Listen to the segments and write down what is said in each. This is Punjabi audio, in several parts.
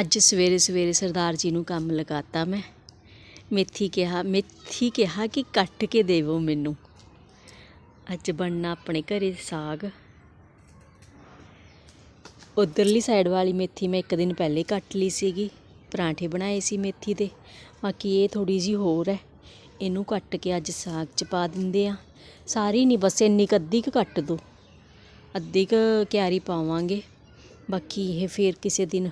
ਅੱਜ ਸਵੇਰੇ ਸਵੇਰੇ ਸਰਦਾਰ ਜੀ ਨੂੰ ਕੰਮ ਲਗਾਤਾ ਮੈਂ। ਮੇਥੀ ਕਿਹਾ ਮੇਥੀ ਕਿਹਾ ਕਿ ਕੱਟ ਕੇ ਦੇਵੋ ਮੈਨੂੰ। ਅੱਜ ਬਣਨਾ ਆਪਣੇ ਘਰੇ ਸਾਗ। ਉਧਰਲੀ ਸਾਈਡ ਵਾਲੀ ਮੇਥੀ ਮੈਂ ਇੱਕ ਦਿਨ ਪਹਿਲੇ ਕੱਟ ਲਈ ਸੀਗੀ। ਪਰਾਂਠੇ ਬਣਾਏ ਸੀ ਮੇਥੀ ਦੇ। ਬਾਕੀ ਇਹ ਥੋੜੀ ਜੀ ਹੋਰ ਹੈ। ਇਹਨੂੰ ਕੱਟ ਕੇ ਅੱਜ ਸਾਗ ਚ ਪਾ ਦਿੰਦੇ ਆ ਸਾਰੀ ਨਹੀਂ, ਬਸ ਇੰਨੀ ਕੁ ਅੱਧੀ ਕੁ ਕੱਟ ਦੋ। ਅੱਧੀ ਕੁ ਕਿਆਰੀ ਪਾਵਾਂਗੇ। ਬਾਕੀ ਇਹ ਫੇਰ ਕਿਸੇ ਦਿਨ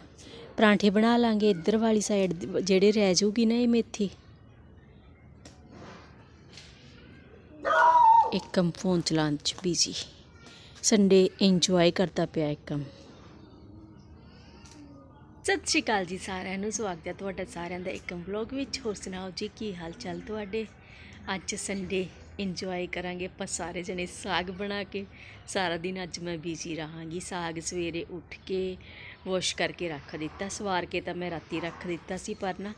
ਪਰਾਂਠੇ ਬਣਾ ਲਾਂਗੇ, ਇੱਧਰ ਵਾਲੀ ਸਾਈਡ ਜਿਹੜੇ ਰਹਿ ਜਾਊਗੀ ਨਾ ਇਹ ਮੇਥੀ। ਇੱਕਮ ਫੋਨ ਚਲਾਉਣ ਚ ਬਿਜ਼ੀ ਸੰਡੇ ਇੰਜੋਏ ਕਰਦਾ ਪਿਆ ਇੱਕਮ ਸਤਿ ਸ਼੍ਰੀ ਅਕਾਲ ਜੀ ਸਾਰਿਆਂ ਨੂੰ, ਸਵਾਗਤ ਹੈ ਤੁਹਾਡਾ ਸਾਰਿਆਂ ਦਾ ਇੱਕ ਵਲੌਗ ਵਿੱਚ। ਹੋਰ ਸੁਣਾਓ ਜੀ, ਕੀ ਹਾਲ ਚਾਲ ਤੁਹਾਡੇ? ਅੱਜ ਸੰਡੇ ਇੰਜੋਏ ਕਰਾਂਗੇ ਆਪਾਂ ਸਾਰੇ ਜਣੇ ਸਾਗ ਬਣਾ ਕੇ। ਸਾਰਾ ਦਿਨ ਅੱਜ ਮੈਂ ਬਿਜ਼ੀ ਰਹਾਂਗੀ, ਸਾਗ ਸਵੇਰੇ ਉੱਠ ਕੇ ਵਾਸ਼ ਕਰਕੇ ਰੱਖ ਦਿੱਤਾ ਸਵਾਰ ਕੇ ਤਾਂ ਮੈਂ ਰਾਤੀ ਰੱਖ ਦਿੱਤਾ ਸੀ ਪਰ ਨਾ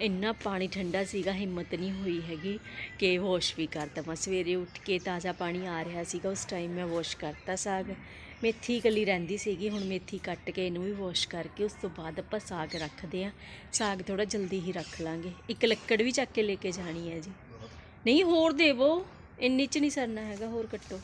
ਇੰਨਾ ਪਾਣੀ ਠੰਡਾ ਸੀਗਾ ਹਿੰਮਤ ਨਹੀਂ ਹੋਈ ਹੈਗੀ ਕਿ ਵਾਸ਼ ਵੀ ਕਰ ਦਵਾਂ। ਸਵੇਰੇ ਉੱਠ ਕੇ ਤਾਜ਼ਾ ਪਾਣੀ ਆ ਰਿਹਾ ਸੀਗਾ ਉਸ ਟਾਈਮ ਮੈਂ ਵਾਸ਼ ਕਰਤਾ ਸਾਗ। ਮੇਥੀ ਇਕੱਲੀ ਰਹਿੰਦੀ ਸੀਗੀ ਹੁਣ ਮੇਥੀ ਕੱਟ ਕੇ ਇਹਨੂੰ ਵੀ ਵਾਸ਼ ਕਰਕੇ ਉਸ ਤੋਂ ਬਾਅਦ ਆਪਾਂ ਸਾਗ ਰੱਖਦੇ ਆ ਸਾਗ ਥੋੜਾ ਜਲਦੀ ਹੀ ਰੱਖ ਲਾਂਗੇ। ਇੱਕ ਲੱਕੜ ਵੀ ਚੱਕ ਕੇ ਲੈ ਕੇ ਜਾਣੀ ਹੈ ਜੀ। ਨਹੀਂ ਹੋਰ ਦੇਵੋ। ਇੰਨੀ ਚ ਨਹੀਂ ਸਰਨਾ ਹੈਗਾ ਹੋਰ ਕੱਟੋ।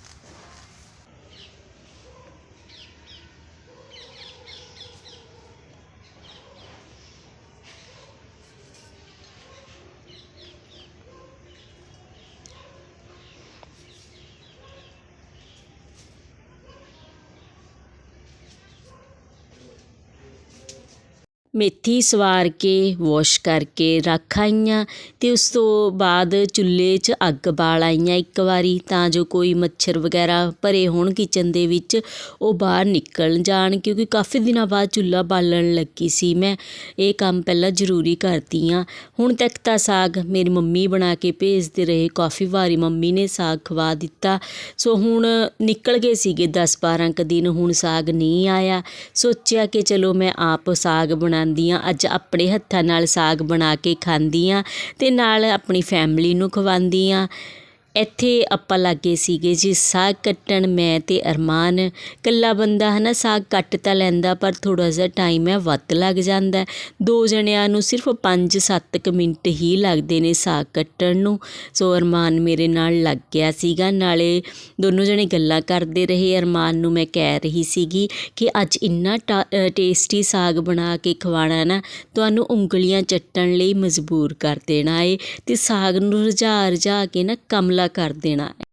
ਮੇਥੀ ਸਵਾਰ ਕੇ ਵਾਸ਼ ਕਰਕੇ ਰੱਖ ਆਈਆਂ ਅਤੇ ਉਸ ਤੋਂ ਬਾਅਦ ਚੁੱਲ੍ਹੇ 'ਚ ਅੱਗ ਬਾਲ ਆਈਆਂ ਇੱਕ ਵਾਰੀ ਤਾਂ ਜੋ ਕੋਈ ਮੱਛਰ ਵਗੈਰਾ ਭਰੇ ਹੋਣ ਕਿਚਨ ਦੇ ਵਿੱਚ, ਉਹ ਬਾਹਰ ਨਿਕਲ ਜਾਣ ਕਿਉਂਕਿ ਕਾਫੀ ਦਿਨਾਂ ਬਾਅਦ ਚੁੱਲ੍ਹਾ ਬਾਲਣ ਲੱਗੀ ਸੀ। ਮੈਂ ਇਹ ਕੰਮ ਪਹਿਲਾਂ ਜ਼ਰੂਰੀ ਕਰਦੀ ਹਾਂ। ਹੁਣ ਤੱਕ ਤਾਂ ਸਾਗ ਮੇਰੀ ਮੰਮੀ ਬਣਾ ਕੇ ਭੇਜਦੇ ਰਹੇ। ਕਾਫੀ ਵਾਰੀ ਮੰਮੀ ਨੇ ਸਾਗ ਖਵਾ ਦਿੱਤਾ। ਸੋ ਹੁਣ ਨਿਕਲ ਗਏ ਸੀਗੇ 10 12 ਕ ਦਿਨ। ਹੁਣ ਸਾਗ ਨਹੀਂ ਆਇਆ। ਸੋਚਿਆ ਕਿ ਚਲੋ ਮੈਂ ਆਪ ਸਾਗ ਬਣਾ ਬਣਾਉਂਦੀ ਹਾਂ ਅੱਜ ਆਪਣੇ ਹੱਥਾਂ ਨਾਲ ਸਾਗ ਬਣਾ ਕੇ ਖਾਂਦੀ ਹਾਂ ਅਤੇ ਨਾਲ ਆਪਣੀ ਫੈਮਿਲੀ ਨੂੰ ਖਵਾਉਂਦੀ ਹਾਂ ਇੱਥੇ ਆਪਾਂ ਲੱਗੇ ਸੀਗੇ ਜੀ, ਸਾਗ ਕੱਟਣ ਮੈਂ ਅਤੇ ਅਰਮਾਨ। ਇਕੱਲਾ ਬੰਦਾ ਹੈ ਨਾ ਸਾਗ ਕੱਟ ਤਾਂ ਲੈਂਦਾ, ਪਰ ਥੋੜ੍ਹਾ ਜਿਹਾ ਟਾਈਮ ਹੈ, ਵੱਧ ਲੱਗ ਜਾਂਦਾ। ਦੋ ਜਣਿਆਂ ਨੂੰ ਸਿਰਫ 5-7 ਕੁ ਮਿੰਟ ਹੀ ਲੱਗਦੇ ਨੇ ਸਾਗ ਕੱਟਣ ਨੂੰ। ਸੋ ਅਰਮਾਨ ਮੇਰੇ ਨਾਲ ਲੱਗ ਗਿਆ ਸੀਗਾ। ਨਾਲੇ ਦੋਨੋਂ ਜਣੇ ਗੱਲਾਂ ਕਰਦੇ ਰਹੇ। ਅਰਮਾਨ ਨੂੰ ਮੈਂ ਕਹਿ ਰਹੀ ਸੀਗੀ ਕਿ ਅੱਜ ਇੰਨਾ ਟੇਸਟੀ ਸਾਗ ਬਣਾ ਕੇ ਖਵਾਣਾ ਨਾ, ਤੁਹਾਨੂੰ ਉਂਗਲੀਆਂ ਚੱਟਣ ਲਈ ਮਜਬੂਰ ਕਰ ਦੇਣਾ ਏ। ਤੇ ਸਾਗ ਨੂੰ ਰਝਾ ਰਝਾ ਕੇ ਨਾ ਕਮਲਾ ਕਰ ਦੇਣਾ ਹੈ।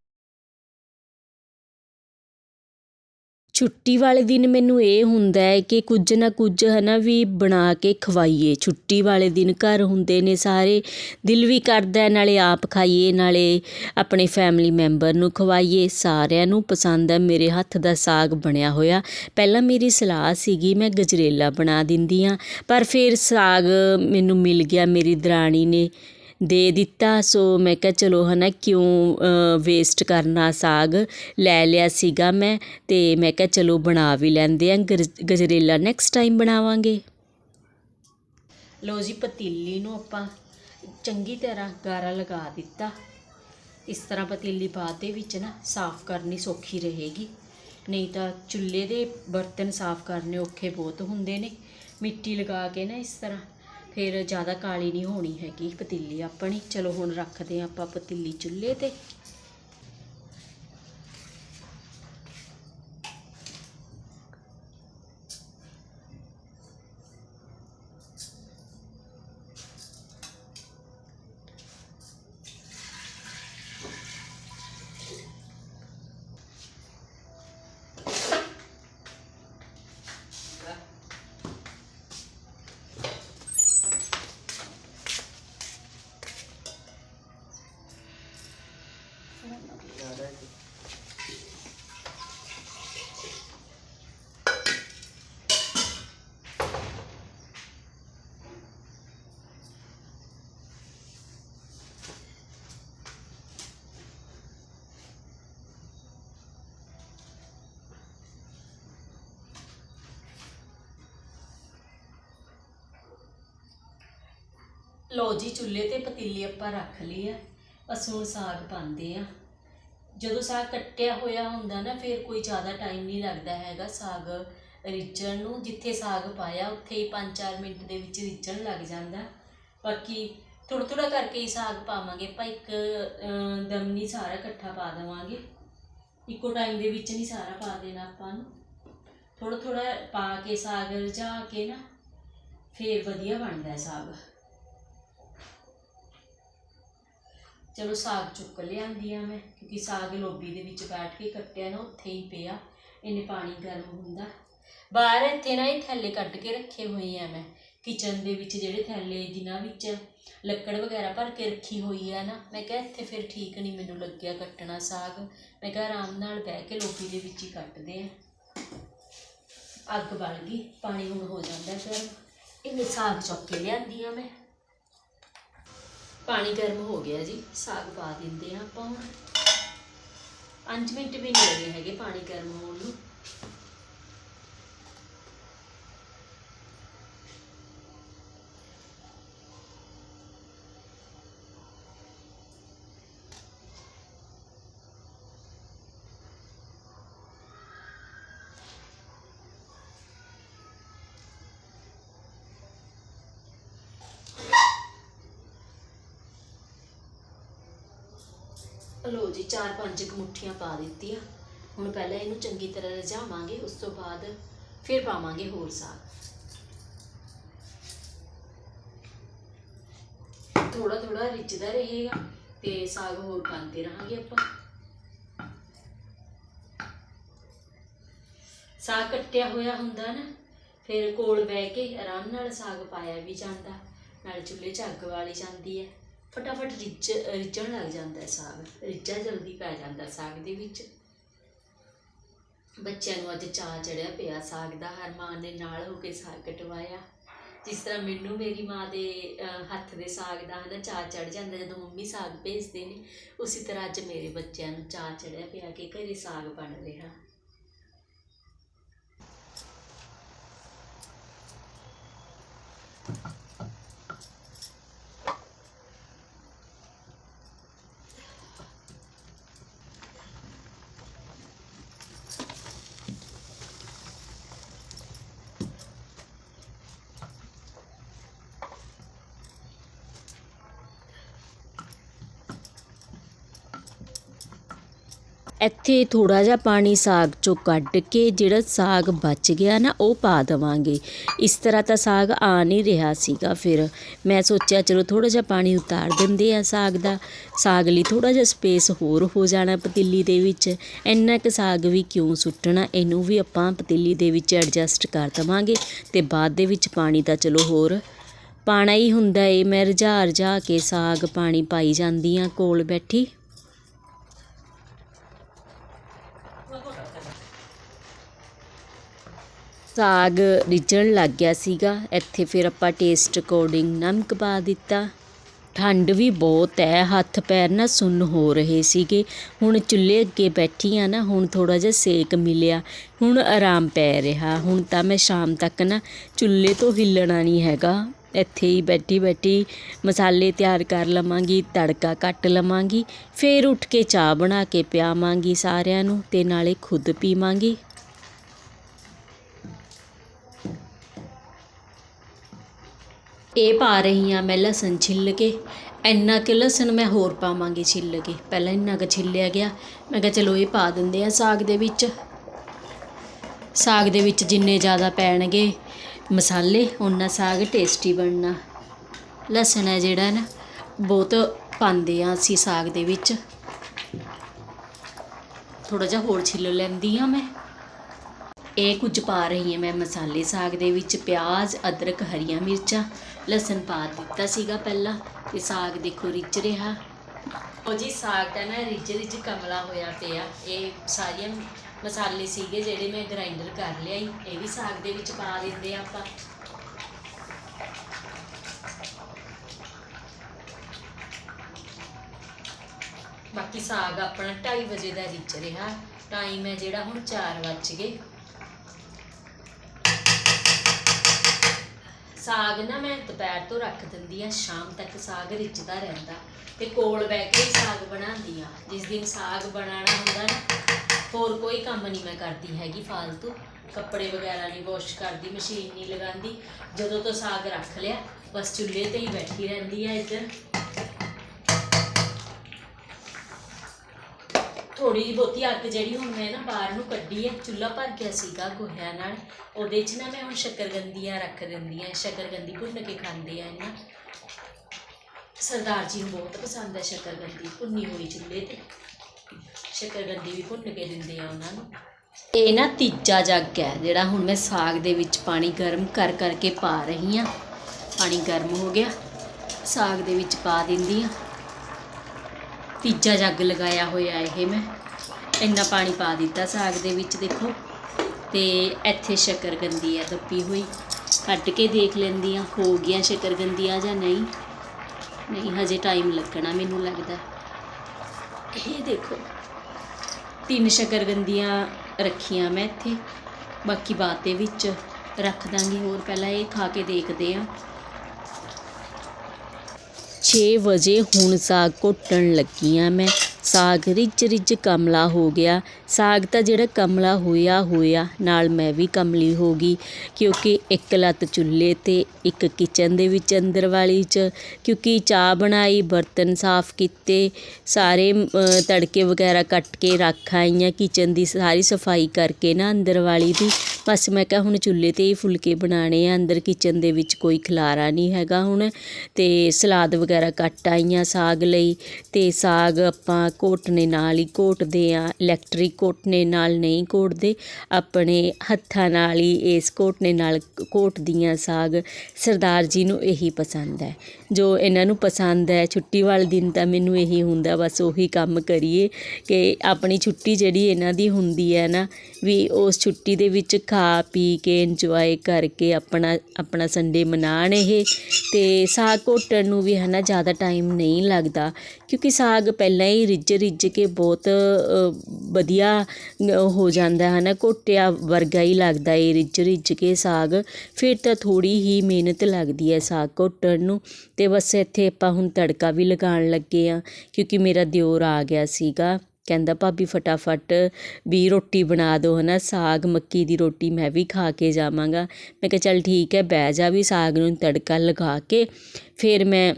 ਛੁੱਟੀ ਵਾਲੇ ਦਿਨ ਮੈਨੂੰ ਇਹ ਹੁੰਦਾ ਹੈ ਕਿ ਕੁਝ ਨਾ ਕੁਝ ਹਨਾ ਵੀ ਬਣਾ ਕੇ ਖਵਾਈਏ। ਛੁੱਟੀ ਵਾਲੇ ਦਿਨ ਘਰ ਹੁੰਦੇ ਨੇ ਸਾਰੇ, ਦਿਲ ਵੀ ਕਰਦਾ ਨਾਲੇ ਆਪ ਖਾਈਏ, ਨਾਲੇ ਆਪਣੇ ਫੈਮਿਲੀ ਮੈਂਬਰ ਨੂੰ ਖਵਾਈਏ। ਸਾਰਿਆਂ ਨੂੰ ਪਸੰਦ ਹੈ, ਮੇਰੇ ਹੱਥ ਦਾ ਸਾਗ ਬਣਿਆ ਹੋਇਆ। ਪਹਿਲਾਂ ਮੇਰੀ ਸਲਾਹ ਸੀਗੀ, ਮੈਂ ਗਜਰੇਲਾ ਬਣਾ ਦਿੰਦੀ ਆ ਪਰ ਫਿਰ ਸਾਗ ਮੈਨੂੰ ਮਿਲ ਗਿਆ, ਮੇਰੀ ਦਰਾਣੀ ਨੇ ਦੇ ਦਿੱਤਾ। ਸੋ ਮੈਂ ਕਿਹਾ, ਚਲੋ ਹੈ ਨਾ ਕਿਉਂ ਵੇਸਟ ਕਰਨਾ ਸਾਗ? ਲੈ ਲਿਆ ਸੀਗਾ ਮੈਂ ਅਤੇ ਮੈਂ ਕਿਹਾ, ਚਲੋ ਬਣਾ ਵੀ ਲੈਂਦੇ ਆ ਗਜਰੇਲਾ ਨੈਕਸਟ ਟਾਈਮ ਬਣਾਵਾਂਗੇ। ਲੋ ਜੀ, ਪਤੀਲੀ ਨੂੰ ਆਪਾਂ ਚੰਗੀ ਤਰ੍ਹਾਂ ਗਾਰਾ ਲਗਾ ਦਿੱਤਾ। ਇਸ ਤਰ੍ਹਾਂ ਪਤੀਲੀ ਬਾਅਦ ਦੇ ਵਿੱਚ ਨਾ ਸਾਫ਼ ਕਰਨੀ ਸੌਖੀ ਰਹੇਗੀ। ਨਹੀਂ ਤਾਂ ਚੁੱਲ੍ਹੇ ਦੇ ਬਰਤਨ ਸਾਫ਼ ਕਰਨੇ ਔਖੇ ਬਹੁਤ ਹੁੰਦੇ ਨੇ। ਮਿੱਟੀ ਲਗਾ ਕੇ ਨਾ ਇਸ ਤਰ੍ਹਾਂ ਫਿਰ ਜ਼ਿਆਦਾ ਕਾਲੀ ਨਹੀਂ ਹੋਣੀ ਹੈਗੀ ਪਤੀਲੀ ਆਪਣੀ। ਚਲੋ ਹੁਣ ਰੱਖਦੇ ਹਾਂ ਆਪਾਂ ਪਤੀਲੀ ਚੁੱਲ੍ਹੇ ਤੇ। ਲੋ ਜੀ, ਚੁੱਲ੍ਹੇ ਤੇ ਪਤੀਲੇ ਆਪਾਂ ਰੱਖ ਲਈ ਆ। ਬਸ ਹੁਣ ਸਾਗ ਪਾਉਂਦੇ ਆ। ਜਦੋਂ ਸਾਗ ਕੱਟਿਆ ਹੋਇਆ ਹੁੰਦਾ ਨਾ, ਫਿਰ ਕੋਈ ਜ਼ਿਆਦਾ ਟਾਈਮ ਨਹੀਂ ਲੱਗਦਾ ਹੈਗਾ ਸਾਗ ਰਿੱਝਣ ਨੂੰ। ਜਿੱਥੇ ਸਾਗ ਪਾਇਆ, ਉੱਥੇ ਹੀ 5-4 ਮਿੰਟ ਦੇ ਵਿੱਚ ਰਿੱਝਣ ਲੱਗ ਜਾਂਦਾ। ਬਾਕੀ ਥੋੜਾ ਥੋੜਾ ਕਰਕੇ ਹੀ ਸਾਗ ਪਾਵਾਂਗੇ। ਆਪਾਂ ਇੱਕ ਦਮ ਨਹੀਂ ਸਾਰਾ ਇਕੱਠਾ ਪਾ ਦੇਵਾਂਗੇ। ਇੱਕੋ ਟਾਈਮ ਦੇ ਵਿੱਚ ਨਹੀਂ ਸਾਰਾ ਪਾ ਦੇਣਾ ਆਪਾਂ ਨੂੰ। ਥੋੜਾ ਥੋੜਾ ਪਾ ਕੇ, ਸਾਗ ਰਝਾ ਕੇ ਨਾ, ਫੇਰ ਵਧੀਆ ਬਣਦਾ ਹੈ ਸਾਗ। ਚਲੋ ਸਾਗ ਚੁੱਕ ਲਿਆਂਦੀ ਆ ਮੈਂ, ਕਿਉਂਕਿ ਸਾਗ ਲੋਬੀ ਦੇ ਵਿੱਚ ਬੈਠ ਕੇ ਕੱਟਿਆ ਨਾ, ਉੱਥੇ ਹੀ ਪਿਆ ਇਹਨੇ ਪਾਣੀ ਗਰਮ ਹੁੰਦਾ। ਬਾਹਰ ਇੱਥੇ ਨਾ ਇਹ ਥੈਲੇ ਕੱਢ ਕੇ ਰੱਖੇ ਹੋਏ ਆ ਮੈਂ, ਕਿਚਨ ਦੇ ਵਿੱਚ ਜਿਹੜੇ ਥੈਲੇ ਜਿਨ੍ਹਾਂ ਵਿੱਚ ਲੱਕੜ ਵਗੈਰਾ ਭਰ ਕੇ ਰੱਖੀ ਹੋਈ ਆ ਨਾ, ਮੈਂ ਕਿਹਾ ਇੱਥੇ ਫਿਰ ਠੀਕ ਨਹੀਂ ਮੈਨੂੰ ਲੱਗਿਆ ਕੱਟਣਾ ਸਾਗ। ਮੈਂ ਕਿਹਾ ਆਰਾਮ ਨਾਲ ਬਹਿ ਕੇ ਲੋਬੀ ਦੇ ਵਿੱਚ ਹੀ ਕੱਟਦੇ ਆ। ਅੱਗ ਬਲ ਗਈ, ਪਾਣੀ ਹੁਣ ਹੋ ਜਾਂਦਾ ਗਰਮ। ਇਹਨੇ ਸਾਗ ਚੁੱਕ ਕੇ ਲਿਆਂਦੀ ਆ ਮੈਂ। ਪਾਣੀ ਗਰਮ ਹੋ ਗਿਆ ਜੀ, ਸਾਗ ਪਾ ਦਿੰਦੇ ਆ ਆਪਾਂ ਹੁਣ। 5 ਮਿੰਟ ਵੀ ਨਹੀਂ ਲੱਗੇ ਹੈਗੇ ਪਾਣੀ ਗਰਮ ਹੋਣ ਨੂੰ। ਲੋ ਜੀ, ਚਾਰ ਪੰਜ ਕੁ ਮੁੱਠੀਆਂ ਪਾ ਦਿੱਤੀਆਂ। ਹੁਣ ਪਹਿਲਾਂ ਇਹਨੂੰ ਚੰਗੀ ਤਰ੍ਹਾਂ ਰਝਾਵਾਂਗੇ ਉਸ ਤੋਂ ਬਾਅਦ ਫਿਰ ਪਾਵਾਂਗੇ ਹੋਰ ਸਾਗ। ਥੋੜਾ ਥੋੜਾ ਰਿੱਝਦਾ ਰਹੇਗਾ ਤੇ ਸਾਗ ਹੋਰ ਪਾਉਂਦੇ ਰਹਾਂਗੇ ਆਪਾਂ। ਸਾਗ ਕੱਟਿਆ ਹੋਇਆ ਹੁੰਦਾ ਨਾ, ਫਿਰ ਕੋਲ ਬਹਿ ਕੇ ਆਰਾਮ ਨਾਲ ਸਾਗ ਪਾਇਆ ਵੀ ਜਾਂਦਾ, ਨਾਲ ਚੁੱਲ੍ਹੇ 'ਚ ਅੱਗ ਵਾਲੀ ਜਾਂਦੀ ਹੈ। ਫਟਾਫਟ ਰਿੱਝ ਰਿੱਝਣ ਲੱਗ ਜਾਂਦਾ ਹੈ ਸਾਗ। ਰਿੱਝਾ ਜਲਦੀ ਪੈ ਜਾਂਦਾ ਸਾਗ ਦੇ ਵਿੱਚ। ਬੱਚਿਆਂ ਨੂੰ ਅੱਜ ਚਾਅ ਚੜਿਆ ਪਿਆ ਸਾਗ ਦਾ। ਹਰ ਮਾਂ ਨੇ ਨਾਲ ਹੋ ਕੇ ਸਾਗ ਕਟਵਾਇਆ। ਜਿਸ ਤਰ੍ਹਾਂ ਮੈਨੂੰ ਮੇਰੀ ਮਾਂ ਦੇ ਹੱਥ ਦੇ ਸਾਗ ਦਾ ਹਨਾ ਚਾਅ ਚੜ ਜਾਂਦਾ ਜਦੋਂ ਮੰਮੀ ਸਾਗ ਭੇਜਦੇ ਨੇ, ਉਸੇ ਤਰ੍ਹਾਂ ਅੱਜ ਮੇਰੇ ਬੱਚਿਆਂ ਨੂੰ ਚਾਅ ਚੜਿਆ ਪਿਆ ਕਿ ਘਰੇ ਸਾਗ ਬਣ ਰਿਹਾ। ਇੱਥੇ ਥੋੜ੍ਹਾ ਜਿਹਾ ਪਾਣੀ ਸਾਗ ਚੋਂ ਕੱਢ ਕੇ ਜਿਹੜਾ ਸਾਗ ਬਚ ਗਿਆ ਨਾ, ਉਹ ਪਾ ਦੇਵਾਂਗੇ। ਇਸ ਤਰ੍ਹਾਂ ਤਾਂ ਸਾਗ ਆ ਨਹੀਂ ਰਿਹਾ ਸੀਗਾ ਫਿਰ। ਮੈਂ ਸੋਚਿਆ, ਚਲੋ ਥੋੜ੍ਹਾ ਜਿਹਾ ਪਾਣੀ ਉਤਾਰ ਦਿੰਦੇ ਆ ਸਾਗ ਦਾ। ਸਾਗ ਲਈ ਥੋੜ੍ਹਾ ਜਿਹਾ ਸਪੇਸ ਹੋਰ ਹੋ ਜਾਣਾ ਪਤੀਲੀ ਦੇ ਵਿੱਚ। ਇੰਨਾ ਕੁ ਸਾਗ ਵੀ ਕਿਉਂ ਸੁੱਟਣਾ, ਇਹਨੂੰ ਵੀ ਆਪਾਂ ਪਤੀਲੀ ਦੇ ਵਿੱਚ ਐਡਜਸਟ ਕਰ ਦੇਵਾਂਗੇ ਤੇ ਬਾਅਦ ਦੇ ਵਿੱਚ ਪਾਣੀ ਤਾਂ ਚਲੋ ਹੋਰ ਪਾਣਾ ਹੀ ਹੁੰਦਾ ਏ। ਮੈਂ ਰਝਾ ਰਝਾ ਕੇ ਸਾਗ, ਪਾਣੀ ਪਾਈ ਜਾਂਦੀ ਆ ਕੋਲ ਬੈਠੀ। ਸਾਗ ਰਿੱਝਣ ਲੱਗ ਗਿਆ ਸੀਗਾ। ਇੱਥੇ ਫਿਰ ਆਪਾਂ ਟੇਸਟ ਅਕੋਰਡਿੰਗ ਨਮਕ ਪਾ ਦਿੱਤਾ। ਠੰਡ ਵੀ ਬਹੁਤ ਹੈ ਹੱਥ ਪੈਰ ਨਾ ਸੁੰਨ ਹੋ ਰਹੇ ਸੀਗੇ। ਹੁਣ ਚੁੱਲ੍ਹੇ ਅੱਗੇ ਬੈਠੀ ਆ ਨਾ, ਹੁਣ ਥੋੜਾ ਜਿਹਾ ਸੇਕ ਮਿਲਿਆ। ਹੁਣ ਆਰਾਮ ਪੈ ਰਿਹਾ। ਹੁਣ ਤਾਂ ਮੈਂ ਸ਼ਾਮ ਤੱਕ ਨਾ ਚੁੱਲ੍ਹੇ ਤੋਂ ਹਿੱਲਣਾ ਨਹੀਂ ਹੈਗਾ। ਇੱਥੇ ਹੀ ਬੈਠੀ ਬੈਠੀ ਮਸਾਲੇ ਤਿਆਰ ਕਰ ਲਵਾਂਗੀ, ਤੜਕਾ ਕੱਟ ਲਵਾਂਗੀ, ਫਿਰ ਉੱਠ ਕੇ ਚਾਹ ਬਣਾ ਕੇ ਪਿਆਵਾਂਗੀ ਸਾਰਿਆਂ ਨੂੰ ਤੇ ਨਾਲੇ ਖੁਦ ਪੀਵਾਂਗੀ। ਇਹ ਪਾ ਰਹੀ ਹਾਂ ਮੈਂ ਲਸਣ ਛਿੱਲ ਕੇ। ਇੰਨਾ ਕਿ ਲਸਣ ਮੈਂ ਹੋਰ ਪਾਵਾਂਗੀ ਛਿੱਲ ਕੇ। ਪਹਿਲਾਂ ਇੰਨਾ ਕੁ ਛਿੱਲਿਆ ਗਿਆ। ਮੈਂ ਕਿਹਾ ਚਲੋ ਇਹ ਪਾ ਦਿੰਦੇ ਆ ਸਾਗ ਦੇ ਵਿੱਚ। ਸਾਗ ਦੇ ਵਿੱਚ ਜਿੰਨੇ ਜ਼ਿਆਦਾ ਪੈਣਗੇ ਮਸਾਲੇ ਉਨਾ ਸਾਗ ਟੇਸਟੀ ਬਣਨਾ। ਲਸਣ ਹੈ ਜਿਹੜਾ ਨਾ, ਬਹੁਤ ਪਾਉਂਦੇ ਆ ਅਸੀਂ ਸਾਗ ਦੇ ਵਿੱਚ। ਥੋੜਾ ਜਿਹਾ ਹੋਰ ਛਿੱਲ ਲੈਂਦੀ ਆ ਮੈਂ। ਇਹ ਕੁਝ ਪਾ ਰਹੀ ਹਾਂ ਮੈਂ ਮਸਾਲੇ ਸਾਗ ਦੇ ਵਿੱਚ, ਪਿਆਜ਼, ਅਦਰਕ, ਹਰੀਆਂ ਮਿਰਚਾਂ, ਲਸਣ ਪਾ ਦਿੱਤਾ ਸੀਗਾ ਪਹਿਲਾਂ ਤੇ ਸਾਗ ਦੇਖੋ ਰਿੱਝ ਰਿਹਾ। ਉਹ ਜੀ, ਸਾਗ ਤਾਂ ਨਾ ਰਿੱਝ ਰਿੱਝ ਕਮਲਾ ਹੋਇਆ ਪਿਆ। ਇਹ ਸਾਰੀਆਂ ਮਸਾਲੇ ਸੀਗੇ ਜਿਹੜੇ ਮੈਂ ਗ੍ਰਾਈਂਡਰ ਕਰ ਲਿਆਈ। ਇਹ ਵੀ ਸਾਗ ਦੇ ਵਿੱਚ ਪਾ ਦਿੰਦੇ ਆ ਆਪਾਂ। ਬਾਕੀ ਸਾਗ ਆਪਣਾ 2:30 ਵਜੇ ਦਾ ਰਿੱਝ ਰਿਹਾ। ਟਾਈਮ ਹੈ ਜਿਹੜਾ ਹੁਣ 4 ਵੱਜ ਗਏ। ਸਾਗ ਨਾ ਮੈਂ ਦੁਪਹਿਰ ਤੋਂ ਰੱਖ ਦਿੰਦੀ ਆ ਸ਼ਾਮ ਤੱਕ ਸਾਗ ਰਿੱਝਦਾ ਰਹਿੰਦਾ। ਤੇ ਕੋਲ ਬਹਿ ਕੇ ਸਾਗ ਬਣਾਉਂਦੀ ਆ ਜਿਸ ਦਿਨ ਸਾਗ ਬਣਾਉਣਾ ਹੁੰਦਾ ਨਾ, ਹੋਰ ਕੋਈ ਕੰਮ ਨਹੀਂ ਮੈਂ ਕਰਦੀ ਹੈਗੀ ਫਾਲਤੂ। ਕੱਪੜੇ ਵਗੈਰਾ ਨਹੀਂ ਵਾਸ਼ ਕਰਦੀ ਮਸ਼ੀਨ ਨਹੀਂ ਲਗਾਉਂਦੀ। ਜਦੋਂ ਤੋਂ ਸਾਗ ਰੱਖ ਲਿਆ, ਬਸ ਚੁੱਲ੍ਹੇ ਤੇ ਹੀ ਬੈਠੀ ਰਹਿੰਦੀ ਆ ਇੱਧਰ। ਥੋੜੀ ਜਿਹੀ ਬਹੁਤੀ ਅੱਗ ਜਿਹੜੀ ਹੁਣ ਮੈਂ ਨਾ ਬਾਹਰ ਨੂੰ ਕੱਢੀ ਹੈ ਚੁੱਲ੍ਹਾ ਭਰ ਗਿਆ ਸੀਗਾ ਗੋਹਿਆਂ ਨਾਲ। ਉਹਦੇ 'ਚ ਨਾ ਮੈਂ ਹੁਣ ਸ਼ੱਕਰਗੰਦੀਆਂ ਰੱਖ ਦਿੰਦੀ ਆ। ਸ਼ਕਰਗੰਦੀ ਭੁੰਨ ਕੇ ਖਾਂਦੇ ਆ ਇਹਨਾਂ। ਸਰਦਾਰ ਜੀ ਨੂੰ ਬਹੁਤ ਪਸੰਦ ਹੈ ਸ਼ੱਕਰਗੰਦੀ, ਭੁੰਨੀ ਹੋਈ ਚੁੱਲ੍ਹੇ ਤੇ। ਸ਼ੱਕਰਗੰਦੀ ਵੀ ਭੁੰਨ ਕੇ ਦਿੰਦੇ ਆ ਉਹਨਾਂ ਨੂੰ। ਇਹ ਨਾ ਤੀਜਾ ਜੱਗ ਹੈ, ਜਿਹੜਾ ਹੁਣ ਮੈਂ ਸਾਗ ਦੇ ਵਿੱਚ ਪਾਣੀ ਗਰਮ ਕਰ ਕਰਕੇ ਪਾ ਰਹੀ ਹਾਂ ਪਾਣੀ ਗਰਮ ਹੋ ਗਿਆ। ਸਾਗ ਦੇ ਵਿੱਚ ਪਾ ਦਿੰਦੀ ਹਾਂ ਤੀਜਾ ਜੱਗ ਲਗਾਇਆ ਹੋਇਆ ਇਹ ਮੈਂ। ਇੰਨਾ ਪਾਣੀ ਪਾ ਦਿੱਤਾ ਸਾਗ ਦੇ ਵਿੱਚ, ਦੇਖੋ। ਤੇ ਇੱਥੇ ਸ਼ੱਕਰਗੰਦੀ ਹੈ ਦੱਬੀ ਹੋਈ। ਕੱਢ ਕੇ ਦੇਖ ਲੈਂਦੀ ਆ ਹੋ ਗਿਆ ਸ਼ਕਰਗੰਦੀਆਂ ਜਾਂ ਨਹੀਂ? ਨਹੀਂ, ਹਜੇ ਟਾਈਮ ਲੱਗਣਾ ਮੈਨੂੰ ਲੱਗਦਾ। ਇਹ ਦੇਖੋ, ਤਿੰਨ ਸ਼ੱਕਰਗੰਦੀਆਂ ਰੱਖੀਆਂ ਮੈਂ ਇੱਥੇ। ਬਾਕੀ ਬਾਤ ਦੇ ਵਿੱਚ ਰੱਖ ਦਾਂਗੀ ਹੋਰ, ਪਹਿਲਾਂ ਇਹ ਖਾ ਕੇ ਦੇਖਦੇ ਆ। ਛੇ ਵਜੇ ਹੁਣ ਸਾਗ ਘੋਟਣ ਲੱਗੀ ਹਾਂ ਮੈਂ। ਸਾਗ ਰਿੱਝ ਰਿੱਝ ਕਮਲਾ ਹੋ ਗਿਆ। ਸਾਗ ਤਾਂ ਜਿਹੜਾ ਕਮਲਾ ਹੋਇਆ ਹੋਇਆ, ਨਾਲ ਮੈਂ ਵੀ ਕਮਲੀ ਹੋ ਗਈ, ਕਿਉਂਕਿ ਇੱਕ ਲੱਤ ਚੁੱਲ੍ਹੇ ਤੇ, ਇੱਕ ਕਿਚਨ ਦੇ ਵਿੱਚ ਅੰਦਰ ਵਾਲੀ 'ਚ, ਕਿਉਂਕਿ ਚਾਹ ਬਣਾਈ, ਬਰਤਨ ਸਾਫ਼ ਕੀਤੇ, ਸਾਰੇ ਤੜਕੇ ਵਗੈਰਾ ਕੱਟ ਕੇ ਰੱਖ ਆਈਆਂ, ਕਿਚਨ ਦੀ ਸਾਰੀ ਸਫ਼ਾਈ ਕਰਕੇ ਨਾ ਅੰਦਰ ਵਾਲੀ ਦੀ। ਬਸ ਮੈਂ ਕਿਹਾ ਹੁਣ ਚੁੱਲ੍ਹੇ ਤੇ ਹੀ ਫੁਲਕੇ ਬਣਾਉਣੇ ਆ, ਅੰਦਰ ਕਿਚਨ ਦੇ ਵਿੱਚ ਕੋਈ ਖਲਾਰਾ ਨਹੀਂ ਹੈਗਾ ਹੁਣ। ਤੇ ਸਲਾਦ ਵਗੈਰਾ ਕੱਟ ਆਈਆਂ ਸਾਗ ਲਈ, ਤੇ ਸਾਗ ਆਪਾਂ ਘੋਟਣੇ ਨਾਲ ਹੀ ਘੋਟਦੇ ਆ ਇਲੈਕਟ੍ਰਿਕ ਘੋਟਣੇ ਨਾਲ ਨਹੀਂ ਘੋਟਦੇ ਆਪਣੇ ਹੱਥਾਂ ਨਾਲ ਹੀ ਇਸ ਘੋਟਣੇ ਨਾਲ ਘੋਟਦੀਆਂ ਸਾਗ। ਸਰਦਾਰ ਜੀ ਨੂੰ ਇਹੀ ਪਸੰਦ ਹੈ। ਜੋ ਇਹਨਾਂ ਨੂੰ ਪਸੰਦ ਹੈ ਛੁੱਟੀ ਵਾਲੇ ਦਿਨ ਤਾਂ ਮੈਨੂੰ ਇਹੀ ਹੁੰਦਾ, ਬਸ ਉਹੀ ਕੰਮ ਕਰੀਏ ਕਿ ਆਪਣੀ ਛੁੱਟੀ ਜਿਹੜੀ ਇਹਨਾਂ ਦੀ ਹੁੰਦੀ ਹੈ ਨਾ ਵੀ ਉਸ ਛੁੱਟੀ ਦੇ ਵਿੱਚ ਖਾ ਪੀ ਕੇ ਇੰਜੋਏ ਕਰਕੇ ਆਪਣਾ ਆਪਣਾ ਸੰਡੇ ਮਨਾਉਣ ਇਹ। ਤੇ ਸਾਗ ਘੋਟਣ ਨੂੰ ਵੀ ਹੈ ਨਾ ਜ਼ਿਆਦਾ ਟਾਈਮ ਨਹੀਂ ਲੱਗਦਾ। ਕਿਉਂਕਿ ਸਾਗ ਪਹਿਲਾਂ ਹੀ ਰਿੱਝ ਰਿੱਝ ਕੇ ਬਹੁਤ ਵਧੀਆ ਹੋ ਜਾਂਦਾ ਹੈ ਨਾ ਘੋਟਿਆ ਵਰਗਾ ਹੀ ਲੱਗਦਾ ਏ ਰਿੱਝ ਰਿੱਝ ਕੇ ਸਾਗ। ਫਿਰ ਤਾਂ ਥੋੜੀ ਹੀ ਮਿਹਨਤ ਲੱਗਦੀ ਹੈ ਸਾਗ ਘੋਟਣ ਨੂੰ। ਤੇ ਬਸ ਇੱਥੇ ਆਪਾਂ ਹੁਣ ਤੜਕਾ ਵੀ ਲਗਾਉਣ ਲੱਗੇ ਆ ਕਿਉਂਕਿ ਮੇਰਾ ਦਿਓਰ ਆ ਗਿਆ ਸੀਗਾ। ਕਹਿੰਦਾ, ਭਾਬੀ, ਫਟਾਫਟ ਵੀ ਰੋਟੀ ਬਣਾ ਦਿਓ ਨਾ ਸਾਗ, ਮੱਕੀ ਦੀ ਰੋਟੀ ਮੈਂ ਵੀ ਖਾ ਕੇ ਜਾਵਾਂਗਾ। ਮੈਂ ਕਿਹਾ, ਚੱਲ ਠੀਕ ਹੈ, ਬਹਿ ਜਾ ਵੀ ਸਾਗ ਨੂੰ ਤੜਕਾ ਲਗਾ ਕੇ, ਫਿਰ ਮੈਂ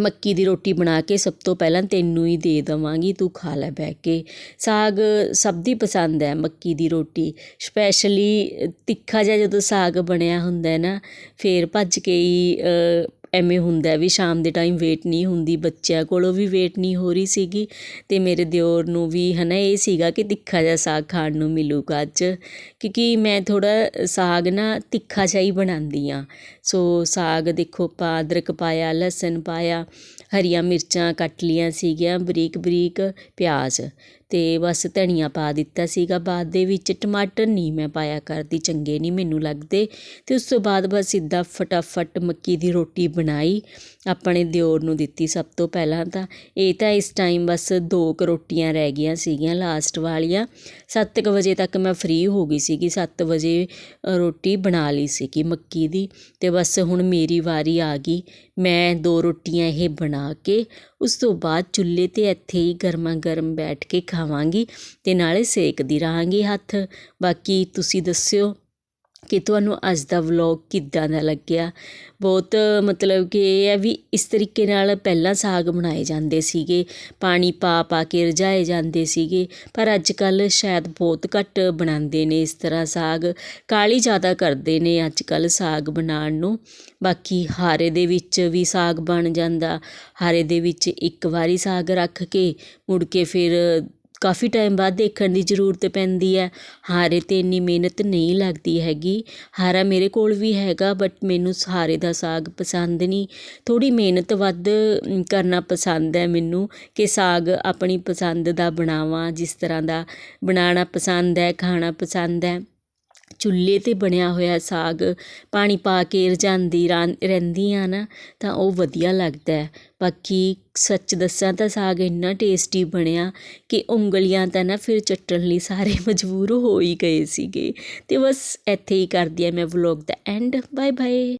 ਮੱਕੀ ਦੀ ਰੋਟੀ ਬਣਾ ਕੇ ਸਭ ਤੋਂ ਪਹਿਲਾਂ ਤੈਨੂੰ ਹੀ ਦੇ ਦੇਵਾਂਗੀ, ਤੂੰ ਖਾ ਲੈ ਬਹਿ ਕੇ। ਸਾਗ ਸਭ ਦੀ ਪਸੰਦ ਹੈ, ਮੱਕੀ ਦੀ ਰੋਟੀ। ਸਪੈਸ਼ਲੀ ਤਿੱਖਾ ਜਿਹਾ ਜਦੋਂ ਸਾਗ ਬਣਿਆ ਹੁੰਦਾ ਨਾ, ਫਿਰ ਭੱਜ ਕੇ ਹੀ ਐਵੇਂ ਹੁੰਦਾ ਵੀ ਸ਼ਾਮ ਦੇ ਟਾਈਮ ਵੇਟ ਨਹੀਂ ਹੁੰਦੀ, ਬੱਚਿਆਂ ਕੋਲੋਂ ਵੀ ਵੇਟ ਨਹੀਂ ਹੋ ਰਹੀ ਸੀਗੀ ਅਤੇ ਮੇਰੇ ਦਿਓਰ ਨੂੰ ਵੀ ਹੈ ਨਾ ਇਹ ਸੀਗਾ ਕਿ ਤਿੱਖਾ ਜਿਹਾ ਸਾਗ ਖਾਣ ਨੂੰ ਮਿਲੂਗਾ ਅੱਜ ਕਿਉਂਕਿ ਮੈਂ ਥੋੜ੍ਹਾ ਸਾਗ ਨਾ ਤਿੱਖਾ ਜਿਹਾ ਹੀ ਬਣਾਉਂਦੀ ਹਾਂ। ਸੋ ਸਾਗ ਦੇਖੋ ਆਪਾਂ ਅਦਰਕ ਪਾਇਆ, ਲਸਣ ਪਾਇਆ, ਹਰੀਆਂ ਮਿਰਚਾਂ ਕੱਟ ਲਈਆਂ ਸੀਗੀਆਂ ਬਰੀਕ ਬਰੀਕ ਪਿਆਜ਼। ਅਤੇ ਬਸ ਧਨੀਆ ਪਾ ਦਿੱਤਾ ਸੀਗਾ। ਬਾਅਦ ਦੇ ਵਿੱਚ ਟਮਾਟਰ ਨਹੀਂ ਮੈਂ ਪਾਇਆ ਕਰਦੀ, ਚੰਗੇ ਨਹੀਂ ਮੈਨੂੰ ਲੱਗਦੇ। ਅਤੇ ਉਸ ਤੋਂ ਬਾਅਦ ਬਸ ਸਿੱਧਾ ਫਟਾਫਟ ਮੱਕੀ ਦੀ ਰੋਟੀ ਬਣਾਈ, ਆਪਣੇ ਦਿਓਰ ਨੂੰ ਦਿੱਤੀ ਸਭ ਤੋਂ ਪਹਿਲਾਂ ਤਾਂ। ਇਹ ਤਾਂ ਇਸ ਟਾਈਮ ਬਸ ਦੋ ਕੁ ਰੋਟੀਆਂ ਰਹਿ ਗਈਆਂ ਸੀਗੀਆਂ ਲਾਸਟ ਵਾਲੀਆਂ। ਸੱਤ ਕੁ ਵਜੇ ਤੱਕ ਮੈਂ ਫ੍ਰੀ ਹੋ ਗਈ ਸੀਗੀ। ਸੱਤ ਵਜੇ ਰੋਟੀ ਬਣਾ ਲਈ ਸੀਗੀ ਮੱਕੀ ਦੀ। ਅਤੇ ਬਸ ਹੁਣ ਮੇਰੀ ਵਾਰੀ ਆ ਗਈ। ਮੈਂ ਦੋ ਰੋਟੀਆਂ ਇਹ ਬਣਾ ਕੇ, ਉਸ ਤੋਂ ਬਾਅਦ ਚੁੱਲ੍ਹੇ ਤੇ ਇੱਥੇ ਹੀ ਗਰਮਾ ਗਰਮ ਬੈਠ ਕੇ ਖਾ ਖਾਵਾਂਗੀ ਤੇ ਨਾਲੇ ਸੇਕਦੀ ਰਹਾਂਗੀ ਹੱਥ। ਬਾਕੀ ਤੁਸੀਂ ਦੱਸਿਓ ਕਿ ਤੁਹਾਨੂੰ ਅੱਜ ਦਾ ਵਲੌਗ ਕਿੱਦਾਂ ਦਾ ਲੱਗਿਆ? ਬਹੁਤ ਮਤਲਬ ਕਿ ਇਹ ਹੈ ਵੀ ਇਸ ਤਰੀਕੇ ਨਾਲ ਪਹਿਲਾਂ ਸਾਗ ਬਣਾਏ ਜਾਂਦੇ ਸੀਗੇ, ਪਾਣੀ ਪਾ ਪਾ ਕੇ ਰਝਾਏ ਜਾਂਦੇ ਸੀਗੇ, ਪਰ ਅੱਜ ਕੱਲ ਸ਼ਾਇਦ ਬਹੁਤ ਘੱਟ ਬਣਾਉਂਦੇ ਨੇ ਇਸ ਤਰ੍ਹਾਂ ਸਾਗ। ਕਾਲੀ ਜ਼ਿਆਦਾ ਕਰਦੇ ਨੇ ਅੱਜ ਕੱਲ ਸਾਗ ਬਣਾਉਣ ਨੂੰ। ਬਾਕੀ ਹਾਰੇ ਦੇ ਵਿੱਚ ਵੀ ਸਾਗ ਬਣ ਜਾਂਦਾ। ਹਾਰੇ ਦੇ ਵਿੱਚ ਇੱਕ ਵਾਰੀ ਸਾਗ ਰੱਖ ਕੇ ਮੁੜ ਕੇ ਫਿਰ ਕਾਫੀ ਟਾਈਮ ਬਾਅਦ ਦੇਖਣ ਦੀ ਜ਼ਰੂਰਤ ਪੈਂਦੀ ਹੈ। ਹਾਰੇ 'ਤੇ ਇੰਨੀ ਮਿਹਨਤ ਨਹੀਂ ਲੱਗਦੀ ਹੈਗੀ। ਹਾਰਾ ਮੇਰੇ ਕੋਲ ਵੀ ਹੈਗਾ ਬਟ ਮੈਨੂੰ ਹਾਰੇ ਦਾ ਸਾਗ ਪਸੰਦ ਨਹੀਂ। ਥੋੜ੍ਹੀ ਮਿਹਨਤ ਵੱਧ ਕਰਨਾ ਪਸੰਦ ਹੈ ਮੈਨੂੰ ਕਿ ਸਾਗ ਆਪਣੀ ਪਸੰਦ ਦਾ ਬਣਾਵਾਂ, ਜਿਸ ਤਰ੍ਹਾਂ ਦਾ ਬਣਾਉਣਾ ਪਸੰਦ ਹੈ, ਖਾਣਾ ਪਸੰਦ ਹੈ। ਚੁੱਲ੍ਹੇ 'ਤੇ ਬਣਿਆ ਹੋਇਆ ਸਾਗ ਪਾਣੀ ਪਾ ਕੇ ਰਝਾਉਂਦੀ ਰਾਂ ਰਹਿੰਦੀ ਹਾਂ ਨਾ, ਤਾਂ ਉਹ ਵਧੀਆ ਲੱਗਦਾ ਬਾਕੀ ਸੱਚ ਦੱਸਾਂ ਤਾਂ ਸਾਗ ਇੰਨਾ ਟੇਸਟੀ ਬਣਿਆ ਕਿ ਉਂਗਲੀਆਂ ਤਾਂ ਨਾ ਫਿਰ ਚੱਟਣ ਲਈ ਸਾਰੇ ਮਜਬੂਰ ਹੋ ਹੀ ਗਏ ਸੀਗੇ। ਅਤੇ ਬਸ ਇੱਥੇ ਹੀ ਕਰਦੀ ਹਾਂ ਮੈਂ ਵਲੋਗ ਦਾ ਐਂਡ। Bye bye